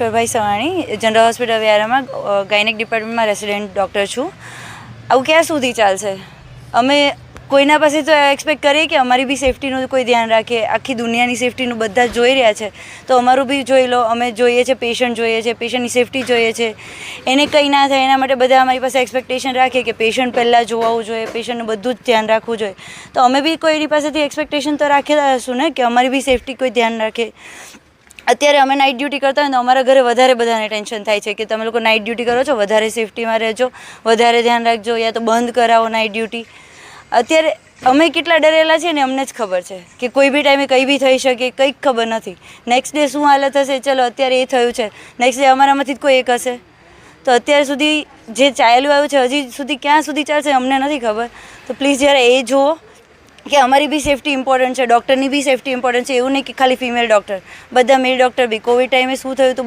Ishwarbhai Savani general hospital વ્યારામાં gynaec ડિપાર્ટમેન્ટમાં resident doctor છું. આવું ક્યાં સુધી ચાલશે? અમે કોઈના પાસે તો એક્સપેક્ટ કરીએ કે અમારી બી સેફટીનું કોઈ ધ્યાન રાખે, આખી દુનિયાની સેફટીનું બધા જોઈ રહ્યા છે. તો અમારું બી જોઈ લો, અમે જોઈએ છે પેશન્ટ જોઈએ છે પેશન્ટની સેફટી જોઈએ છે. એને કંઈ ના થાય, એના માટે બધા અમારી પાસે એક્સપેક્ટેશન રાખે કે પેશન્ટ પહેલાં જોવાવું જોઈએ પેશન્ટનું બધું જ ધ્યાન રાખવું જોઈએ. તો અમે બી કોઈની પાસેથી એક્સપેક્ટેશન તો રાખેલા હશું ને, કે અમારી બી સેફટી કોઈ ધ્યાન રાખે. અત્યારે અમે નાઇટ ડ્યુટી કરતા હોય તો અમારા ઘરે વધારે બધાને ટેન્શન થાય છે કે તમે લોકો નાઇટ ડ્યુટી કરો છો, વધારે સેફટીમાં રહેજો, વધારે ધ્યાન રાખજો, યા તો બંધ કરાવો નાઇટ ડ્યુટી અત્યારે અમે કેટલા ડરેલા છે ને અમને જ ખબર છે કે કોઈ બી ટાઈમે કંઈ બી થઈ શકે, કંઈક ખબર નથી. નેક્સ્ટ ડે શું હાલત હશે? ચલો, અત્યારે એ થયું છે. નેક્સ્ટ ડે અમારામાંથી જ કોઈ એક હશે. તો અત્યાર સુધી જે ચાલ્યું આવ્યું છે, હજી સુધી ક્યાં સુધી ચાલશે અમને નથી ખબર. તો પ્લીઝ જ્યારે એ જુઓ. કે અમારી બી સેફટી ઇમ્પોર્ટન્ટ છે ડૉક્ટરની બી સેફટી ઇમ્પોર્ટન્ટ છે, એવું નહીં કે ખાલી ફિમેલ ડૉક્ટર બધા મેલ ડૉક્ટર બી. કોવિડ ટાઈમે શું થયું હતું